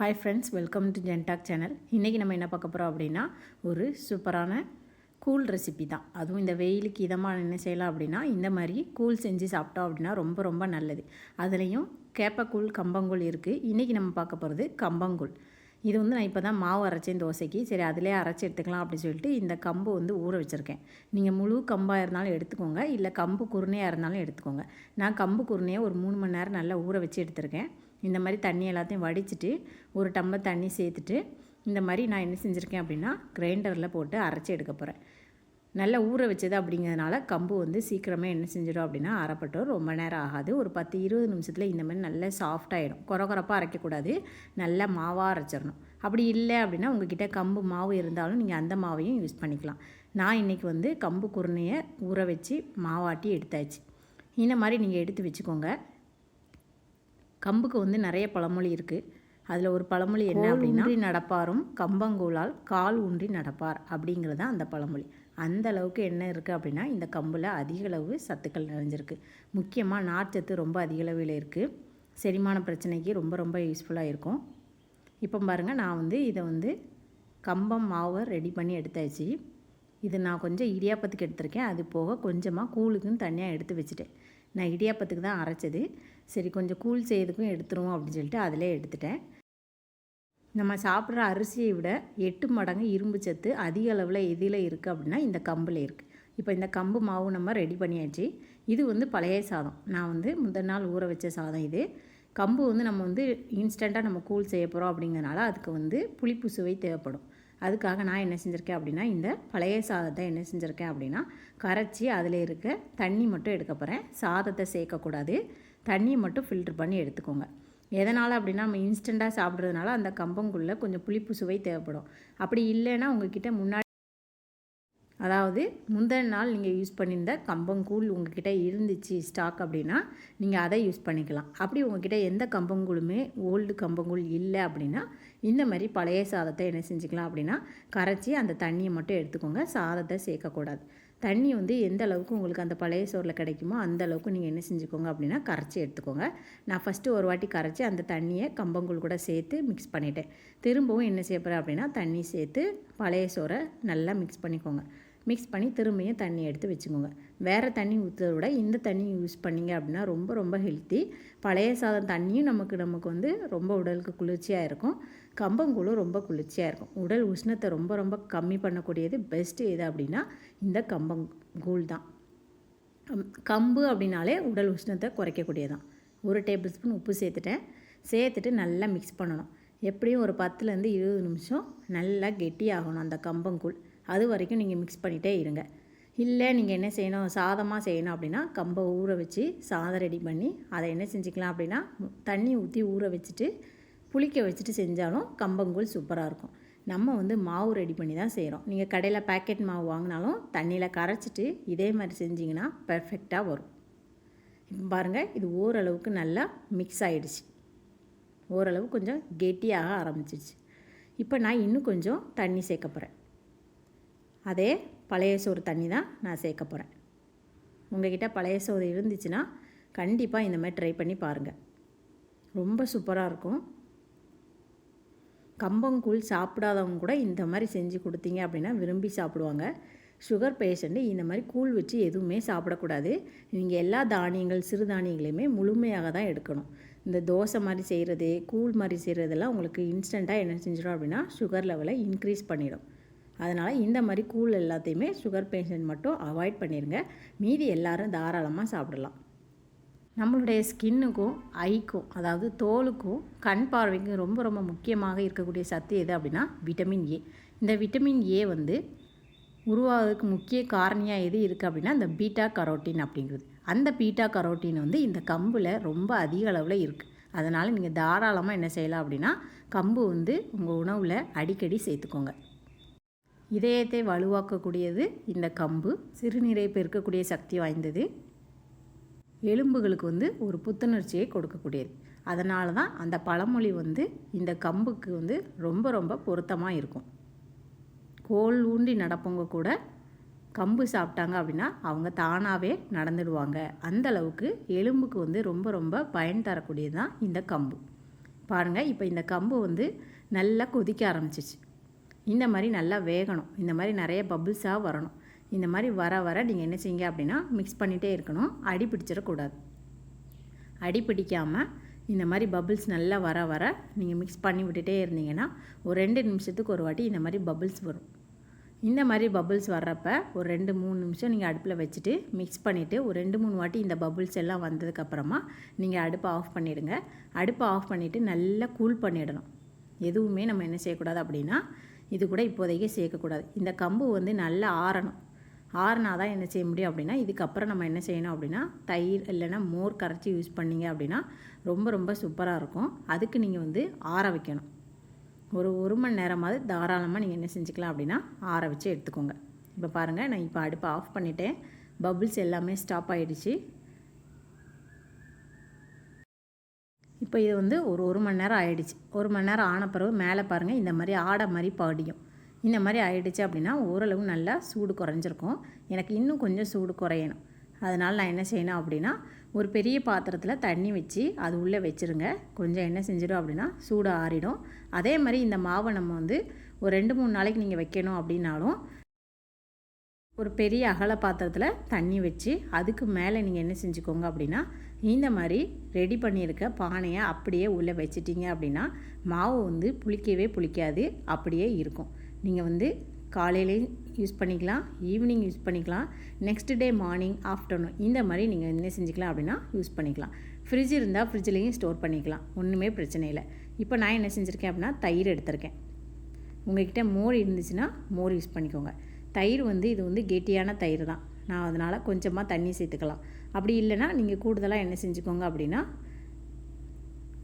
Hi friends welcome to ஜென்டாக் channel இன்றைக்கி நம்ம என்ன பார்க்க போகிறோம் அப்படின்னா ஒரு சூப்பரான கூல் ரெசிபி தான். அதுவும் இந்த வெயிலுக்கு இதமாக என்ன செய்யலாம் அப்படின்னா இந்த மாதிரி கூழ் செஞ்சு சாப்பிட்டோம் அப்படின்னா ரொம்ப ரொம்ப நல்லது. அதுலேயும் கேப்பக்கூழ் கம்பங்கூழ் இருக்குது இன்றைக்கி நம்ம பார்க்க போகிறது கம்பங்கூழ். இது வந்து நான் இப்போ தான் மாவு அரைச்சேன் தோசைக்கு. சரி அதிலே அரைச்சி எடுத்துக்கலாம் அப்படின்னு சொல்லிட்டு இந்த கம்பு வந்து ஊற வச்சுருக்கேன். நீங்கள் முழு கம்பாக இருந்தாலும் எடுத்துக்கோங்க. இல்லை கம்பு குருணையாக இருந்தாலும் எடுத்துக்கோங்க. நான் கம்பு குருணையை ஒரு மூணு மணி நேரம் நல்லா ஊற வச்சு எடுத்திருக்கேன். இந்த மாதிரி தண்ணி எல்லாத்தையும் வடிச்சிட்டு ஒரு டம்ளர் தண்ணி சேர்த்துட்டு இந்த மாதிரி நான் என்ன செஞ்சுருக்கேன் அப்படின்னா கிரைண்டரில் போட்டு அரைச்சி எடுக்க போகிறேன் நல்லா ஊற வச்சது அப்படிங்கிறதுனால கம்பு வந்து சீக்கிரமே என்ன செஞ்சிடும் அப்படின்னா அரைப்பட்டோம். ரொம்ப நேரம் ஆகாது. ஒரு பத்து இருபது நிமிஷத்தில் இந்த மாதிரி நல்லா சாஃப்டாகிடும் குறை குறைப்பாக அரைக்கக்கூடாது. நல்லா மாவாக அரைச்சிடணும். அப்படி இல்லை அப்படின்னா உங்ககிட்ட கம்பு மாவு இருந்தாலும் நீங்கள் அந்த மாவையும் யூஸ் பண்ணிக்கலாம். நான் இன்றைக்கி வந்து கம்பு குருணையை ஊற வச்சு மாவாட்டி எடுத்தாச்சு. இந்த மாதிரி நீங்கள் எடுத்து வச்சுக்கோங்க. கம்புக்கு வந்து நிறைய பழமொழி இருக்குது அதில் ஒரு பழமொழி என்ன அப்படின்னா நடப்பாரும் கம்பங்கூழால் கால் ஊன்றி நடப்பார் அப்படிங்கிறது தான் அந்த பழமொழி. அந்த அளவுக்கு என்ன இருக்குது அப்படின்னா இந்த கம்பில் அதிக அளவு சத்துக்கள் நிறைஞ்சிருக்கு. முக்கியமாக நார்ச்சத்து ரொம்ப அதிக அளவில் இருக்குது செரிமான பிரச்சனைக்கு ரொம்ப ரொம்ப யூஸ்ஃபுல்லாக இருக்கும். இப்போ பாருங்கள் நான் வந்து இதை வந்து கம்பம் மாவை ரெடி பண்ணி எடுத்தாச்சு. இது நான் கொஞ்சம் இடியாப்பத்துக்கு எடுத்திருக்கேன். அது போக கொஞ்சமாக கூழுக்குன்னு தனியாக எடுத்து வச்சுட்டேன். நான் இடியாப்பத்துக்கு தான் அரைச்சது. சரி கொஞ்சம் கூல் செய்யறதுக்கும் எடுத்துருவோம் அப்படின்னு சொல்லிட்டு அதிலே எடுத்துட்டேன். நம்ம சாப்பிட்ற அரிசியை விட எட்டு மடங்கு இரும்பு சத்து அதிக அளவில் எதில் இருக்குது அப்படின்னா இந்த கம்பில் இருக்குது இப்போ இந்த கம்பு மாவு நம்ம ரெடி பண்ணியாச்சு. இது வந்து பழைய சாதம். நான் வந்து முதல் நாள் ஊற வச்ச சாதம் இது. கம்பு வந்து நம்ம வந்து இன்ஸ்டண்ட்டாக நம்ம கூல் செய்ய போகிறோம் அப்படிங்கிறனால அதுக்கு வந்து புளிப்பு சுவை தேவைப்படும். அதுக்காக நான் என்ன செஞ்சுருக்கேன் அப்படின்னா இந்த பழைய சாதத்தை என்ன செஞ்சுருக்கேன் அப்படின்னா கரைச்சி அதில் இருக்க தண்ணி மட்டும் எடுக்க போகிறேன் சாதத்தை சேர்க்கக்கூடாது. தண்ணியை மட்டும் ஃபில்ட்ரு பண்ணி எடுத்துக்கோங்க. எதனால் அப்படின்னா நம்ம இன்ஸ்டண்ட்டாக சாப்பிட்றதுனால அந்த கம்பங்குள்ளே கொஞ்சம் புளிப்பு சுவை தேவைப்படும். அப்படி இல்லைன்னா உங்ககிட்ட முன்னாடி அதாவது முந்தின நாள் நீங்கள் யூஸ் பண்ணியிருந்த கம்பங்கூழ் உங்ககிட்ட இருந்துச்சு ஸ்டாக் அப்படின்னா நீங்கள் அதை யூஸ் பண்ணிக்கலாம். அப்படி உங்ககிட்ட எந்த கம்பங்கூழுமே ஓல்டு கம்பங்கூழ் இல்லை அப்படின்னா இந்த மாதிரி பழைய சாதத்தை என்ன செஞ்சுக்கலாம் அப்படின்னா கரைச்சி அந்த தண்ணியை மட்டும் எடுத்துக்கோங்க. சாதத்தை சேர்க்கக்கூடாது. தண்ணி வந்து எந்த அளவுக்கு உங்களுக்கு அந்த பழைய சோறில் கிடைக்குமோ அந்த அளவுக்கு நீங்கள் என்ன செஞ்சுக்கோங்க அப்படின்னா கரைச்சி எடுத்துக்கோங்க. நான் ஃபஸ்ட்டு ஒரு வாட்டி கரைச்சி அந்த தண்ணியை கம்பங்கூழ் கூட சேர்த்து மிக்ஸ் பண்ணிட்டேன். திரும்பவும் என்ன செய்ய அப்படின்னா தண்ணி சேர்த்து பழைய சோறை நல்லா மிக்ஸ் பண்ணிக்கோங்க. மிக்ஸ் பண்ணி திரும்பியும் தண்ணி எடுத்து வச்சுக்கோங்க. வேறு தண்ணி ஊற்றுறத விட இந்த தண்ணி யூஸ் பண்ணிங்க அப்படின்னா ரொம்ப ரொம்ப ஹெல்த்தி பழைய சாதம் தண்ணியும் நமக்கு நமக்கு வந்து ரொம்ப உடலுக்கு குளிர்ச்சியாக இருக்கும். கம்பங்கூழும் ரொம்ப குளிர்ச்சியாக இருக்கும். உடல் உஷ்ணத்தை ரொம்ப ரொம்ப கம்மி பண்ணக்கூடியது பெஸ்ட்டு எது அப்படின்னா இந்த கம்பங்கூழ் தான். கம்பு அப்படின்னாலே உடல் உஷ்ணத்தை குறைக்கக்கூடியதான் ஒரு டேபிள் ஸ்பூன் உப்பு சேர்த்துட்டேன். சேர்த்துட்டு நல்லா மிக்ஸ் பண்ணணும். எப்படியும் ஒரு பத்துலேருந்து இருபது நிமிஷம் நல்லா கெட்டியாகணும் அந்த கம்பங்கூழ் அது வரைக்கும் நீங்கள் மிக்ஸ் பண்ணிகிட்டே இருங்க. இல்லை நீங்கள் என்ன செய்யணும்? சாதமாக செய்யணும் அப்படின்னா கம்பை ஊற வச்சு சாதம் ரெடி பண்ணி அதை என்ன செஞ்சுக்கலாம் அப்படின்னா தண்ணி ஊற்றி ஊற வச்சுட்டு புளிக்க வச்சுட்டு செஞ்சாலும் கம்பங்கூழ் சூப்பராக இருக்கும். நம்ம வந்து மாவு ரெடி பண்ணி தான் செய்கிறோம் நீங்கள் கடையில் பேக்கெட் மாவு வாங்கினாலும் தண்ணியில் கரைச்சிட்டு இதே மாதிரி செஞ்சிங்கன்னா பர்ஃபெக்டாக வரும். இப்போ பாருங்கள் இது ஓரளவுக்கு நல்லா மிக்ஸ் ஆகிடுச்சு ஓரளவு கொஞ்சம் கெட்டியாக ஆரம்பிச்சிருச்சு. இப்போ நான் இன்னும் கொஞ்சம் தண்ணி சேர்க்க போகிறேன் அதே பழைய சோறு தண்ணி தான் நான் சேர்க்க போகிறேன் உங்ககிட்ட பழைய சோறு இருந்துச்சுன்னா கண்டிப்பாக இந்த மாதிரி ட்ரை பண்ணி பாருங்கள் ரொம்ப சூப்பராக இருக்கும். கம்பங்கூழ் சாப்பிடாதவங்க கூட இந்த மாதிரி செஞ்சு கொடுத்தீங்க அப்படின்னா விரும்பி சாப்பிடுவாங்க. சுகர் பேஷண்ட்டு இந்த மாதிரி கூழ் வச்சு எதுவுமே சாப்பிடக்கூடாது. நீங்கள் எல்லா தானியங்கள் சிறு தானியங்களையுமே முழுமையாக தான் எடுக்கணும். இந்த தோசை மாதிரி செய்கிறது கூழ் மாதிரி செய்கிறதெல்லாம் உங்களுக்கு இன்ஸ்டண்ட்டாக என்ன செஞ்சிடும் அப்படின்னா சுகர் லெவலை இன்க்ரீஸ் பண்ணிடும். அதனால் இந்த மாதிரி கூழ் எல்லாத்தையுமே சுகர் பேஷண்ட் மட்டும் அவாய்ட் பண்ணிடுங்க மீதி எல்லோரும் தாராளமாக சாப்பிடலாம். நம்மளுடைய ஸ்கின்னுக்கும் ஐக்கும் அதாவது தோலுக்கும் கண் பார்வைக்கும் ரொம்ப ரொம்ப முக்கியமாக இருக்கக்கூடிய சத்து எது அப்படின்னா விட்டமின் ஏ இந்த விட்டமின் ஏ வந்து உருவாகிறதுக்கு முக்கிய காரணியாக எது இருக்குது அப்படின்னா இந்த பீட்டா கரோட்டின் அப்படிங்கிறது. அந்த பீட்டா கரோட்டின் வந்து இந்த கம்பில் ரொம்ப அதிக அளவில் இருக்குது அதனால் நீங்கள் தாராளமாக என்ன செய்யலாம் அப்படின்னா கம்பு வந்து உங்கள் உணவில் அடிக்கடி சேர்த்துக்கோங்க. இதயத்தை வலுவாக்கக்கூடியது இந்த கம்பு. சிறுநீரை பெருக்கக்கூடிய சக்தி வாய்ந்தது. எலும்புகளுக்கு வந்து ஒரு புத்துணர்ச்சியை கொடுக்கக்கூடியது. அதனால தான் அந்த பழமொழி வந்து இந்த கம்புக்கு வந்து ரொம்ப ரொம்ப பொருத்தமாக இருக்கும். கோல் ஊண்டி நடப்பவங்க கூட கம்பு சாப்பிட்டாங்க அப்படின்னா அவங்க தானாகவே நடந்துடுவாங்க. அந்த அளவுக்கு எலும்புக்கு வந்து ரொம்ப ரொம்ப பயன் தரக்கூடியது தான் இந்த கம்பு. பாருங்கள் இப்போ இந்த கம்பு வந்து நல்லா கொதிக்க ஆரம்பிச்சிச்சு. இந்த மாதிரி நல்லா வேகணும். இந்த மாதிரி நிறைய பபுள்ஸாக வரணும். இந்த மாதிரி வர வர நீங்கள் என்ன செய்யுங்க அப்படின்னா மிக்ஸ் பண்ணிகிட்டே இருக்கணும். அடி பிடிச்சிடக்கூடாது அடி பிடிக்காமல் இந்த மாதிரி பபுள்ஸ் நல்லா வர வர நீங்கள் மிக்ஸ் பண்ணி விட்டுட்டே இருந்தீங்கன்னா ஒரு ரெண்டு நிமிஷத்துக்கு ஒரு வாட்டி இந்த மாதிரி பபுள்ஸ் வரும். இந்த மாதிரி பபுள்ஸ் வர்றப்ப ஒரு ரெண்டு மூணு நிமிஷம் நீங்கள் அடுப்பில் வச்சுட்டு மிக்ஸ் பண்ணிவிட்டு ஒரு ரெண்டு மூணு வாட்டி இந்த பபுள்ஸ் எல்லாம் வந்ததுக்கப்புறமா நீங்கள் அடுப்பை ஆஃப் பண்ணிவிடுங்க அடுப்பை ஆஃப் பண்ணிவிட்டு நல்லா கூல் பண்ணிடணும். எதுவுமே நம்ம என்ன செய்யக்கூடாது அப்படின்னா இது கூட இப்போதைக்கு சேர்க்கக்கூடாது. இந்த கம்பு வந்து நல்லா ஆறணும். ஆறுனா தான் என்ன செய்ய முடியும் அப்படின்னா இதுக்கப்புறம் நம்ம என்ன செய்யணும் அப்படின்னா தயிர் இல்லைன்னா மோர் கரைச்சி யூஸ் பண்ணிங்க அப்படின்னா ரொம்ப ரொம்ப சூப்பராக இருக்கும். அதுக்கு நீங்கள் வந்து ஆற வைக்கணும். ஒரு ஒரு மணி நேரமாவது தாராளமாக நீங்கள் என்ன செஞ்சுக்கலாம் அப்படின்னா ஆற வச்சு எடுத்துக்கோங்க. இப்போ பாருங்கள் நான் இப்போ அடுப்பை ஆஃப் பண்ணிட்டேன். பபுள்ஸ் எல்லாமே ஸ்டாப் ஆகிடுச்சு இப்போ இது வந்து ஒரு ஒரு மணி நேரம் ஆகிடுச்சு ஒரு மணி நேரம் ஆன பிறகு மேலே பாருங்கள் இந்த மாதிரி ஆடை மாதிரி படியும். இந்த மாதிரி ஆகிடுச்சு அப்படின்னா ஓரளவு நல்லா சூடு குறைஞ்சிருக்கும். எனக்கு இன்னும் கொஞ்சம் சூடு குறையணும். அதனால் நான் என்ன செய்யணும் அப்படின்னா ஒரு பெரிய பாத்திரத்தில் தண்ணி வச்சு அது உள்ளே வச்சுருங்க. கொஞ்சம் என்ன செஞ்சிடும் அப்படின்னா சூடு ஆறிடும். அதே மாதிரி இந்த மாவை நம்ம வந்து ஒரு ரெண்டு மூணு நாளைக்கு நீங்கள் வைக்கணும் அப்படின்னாலும் ஒரு பெரிய அகல பாத்திரத்தில் தண்ணி வச்சு அதுக்கு மேலே நீங்கள் என்ன செஞ்சுக்கோங்க அப்படின்னா இந்த மாதிரி ரெடி பண்ணியிருக்க பானையை அப்படியே உள்ளே வச்சிட்டிங்க அப்படின்னா மாவு வந்து புளிக்கவே புளிக்காது அப்படியே இருக்கும். நீங்கள் வந்து காலையிலையும் யூஸ் பண்ணிக்கலாம் ஈவினிங் யூஸ் பண்ணிக்கலாம் நெக்ஸ்ட் டே மார்னிங் ஆஃப்டர்நூன் இந்த மாதிரி நீங்கள் என்ன செஞ்சுக்கலாம் அப்படின்னா யூஸ் பண்ணிக்கலாம். ஃப்ரிட்ஜ் இருந்தால் ஃப்ரிட்ஜ்லேயும் ஸ்டோர் பண்ணிக்கலாம் ஒன்றுமே பிரச்சனை இல்லை. இப்போ நான் என்ன செஞ்சுருக்கேன் அப்படின்னா தயிர் எடுத்திருக்கேன். உங்கள்கிட்ட மோர் இருந்துச்சுன்னா மோர் யூஸ் பண்ணிக்கோங்க. தயிர் வந்து இது வந்து கெட்டியான தயிர் தான். நான் அதனால் கொஞ்சமாக தண்ணி சேர்த்துக்கலாம். அப்படி இல்லைன்னா நீங்கள் கூடுதலாக என்ன செஞ்சுக்கோங்க அப்படின்னா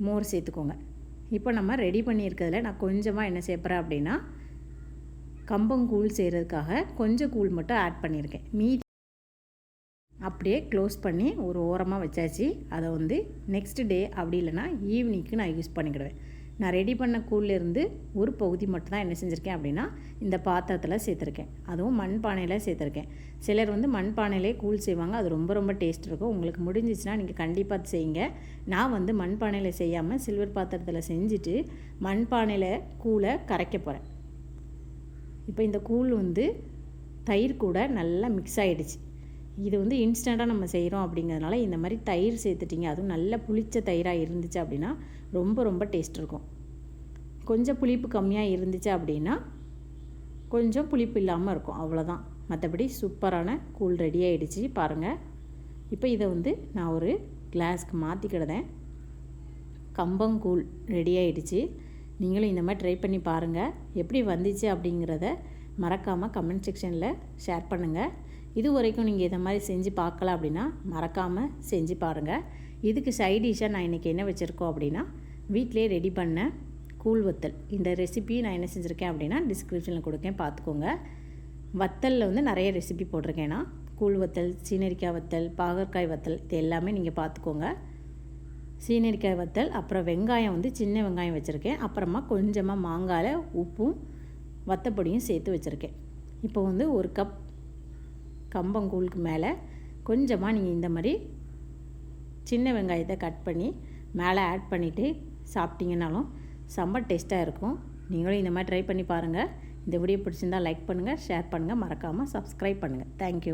மோர் சேர்த்துக்கோங்க. இப்போ நம்ம ரெடி பண்ணியிருக்கிறதுல நான் கொஞ்சமாக என்ன சேர்ப்பறேன் அப்படின்னா கம்பங்கூழ் செய்கிறதுக்காக கொஞ்சம் கூழ் மட்டும் ஆட் பண்ணியிருக்கேன். மீதி அப்படியே க்ளோஸ் பண்ணி ஒரு ஓரமாக வச்சாச்சு. அதை வந்து நெக்ஸ்ட் டே அப்படி இல்லைனா ஈவினிங்க்கு நான் யூஸ் பண்ணிக்கிடுவேன். நான் ரெடி பண்ண கூழ்லேருந்து ஒரு பகுதி மட்டும் தான் என்ன செஞ்சுருக்கேன் அப்படின்னா இந்த பாத்திரத்தில் சேர்த்துருக்கேன். அதுவும் மண் பானையில் சேர்த்துருக்கேன். சிலர் வந்து மண் பானையிலே கூழ் செய்வாங்க. அது ரொம்ப ரொம்ப டேஸ்ட் இருக்கும். உங்களுக்கு முடிஞ்சிச்சுன்னா நீங்கள் கண்டிப்பாக செய்யுங்க. நான் வந்து மண் பானையில் செய்யாமல் சில்வர் பாத்திரத்தில் செஞ்சுட்டு மண் பானையில் கூழை கரைக்க போகிறேன் இப்போ இந்த கூழ் வந்து தயிர் கூட நல்லா மிக்ஸ் ஆகிடுச்சு இது வந்து இன்ஸ்டண்ட்டாக நம்ம செய்கிறோம் அப்படிங்கிறதுனால இந்த மாதிரி தயிர் சேர்த்துட்டிங்க. அதுவும் நல்ல புளிச்ச தயிராக இருந்துச்சு அப்படின்னா ரொம்ப ரொம்ப டேஸ்ட் இருக்கும். கொஞ்சம் புளிப்பு கம்மியாக இருந்துச்சு அப்படின்னா கொஞ்சம் புளிப்பு இல்லாமல் இருக்கும். அவ்வளோதான் மற்றபடி சூப்பரான கூழ் ரெடி ஆகிடுச்சு பாருங்கள் இப்போ இதை வந்து நான் ஒரு கிளாஸ்க்கு மாற்றிக்கிடுதேன் கம்பங்கூழ் ரெடி ஆகிடுச்சு நீங்களும் இந்த மாதிரி ட்ரை பண்ணி பாருங்கள் எப்படி வந்துச்சு அப்படிங்கிறத மறக்காமல் கமெண்ட் செக்ஷனில் ஷேர் பண்ணுங்கள் இது வரைக்கும் நீங்கள் இதை மாதிரி செஞ்சு பார்க்கல அப்படின்னா மறக்காமல் செஞ்சு பாருங்கள் இதுக்கு சைடிஷாக நான் இன்றைக்கி என்ன வச்சுருக்கோம் அப்படின்னா வீட்டிலே ரெடி பண்ண கூழ் வத்தல். இந்த ரெசிபி நான் என்ன செஞ்சுருக்கேன் அப்படின்னா டிஸ்கிரிப்ஷனில் கொடுக்கேன் பார்த்துக்கோங்க. வத்தலில் வந்து நிறைய ரெசிபி போட்டிருக்கேன்னா கூழ் வத்தல் சீனரிக்காய் வத்தல் பாகற்காய் வத்தல் இது எல்லாமே நீங்கள் பார்த்துக்கோங்க. சீனரிக்காய் வத்தல் அப்புறம் வெங்காயம் வந்து சின்ன வெங்காயம் வச்சுருக்கேன். அப்புறமா கொஞ்சமாக மாங்காயில் உப்பும் வத்தப்பொடியும் சேர்த்து வச்சுருக்கேன். இப்போ வந்து ஒரு கப் கம்பங்கூழுக்கு மேலே கொஞ்சமாக நீங்கள் இந்த மாதிரி சின்ன வெங்காயத்தை கட் பண்ணி மேலே ஆட் பண்ணிவிட்டு சாப்பிட்டீங்கனாலும் செம்ம டேஸ்ட்டாக இருக்கும். நீங்களும் இந்த மாதிரி ட்ரை பண்ணி பாருங்கள் இந்த வீடியோ பிடிச்சிருந்தால் லைக் பண்ணுங்கள் ஷேர் பண்ணுங்கள் மறக்காமல் சப்ஸ்கிரைப் பண்ணுங்கள் தேங்க்யூ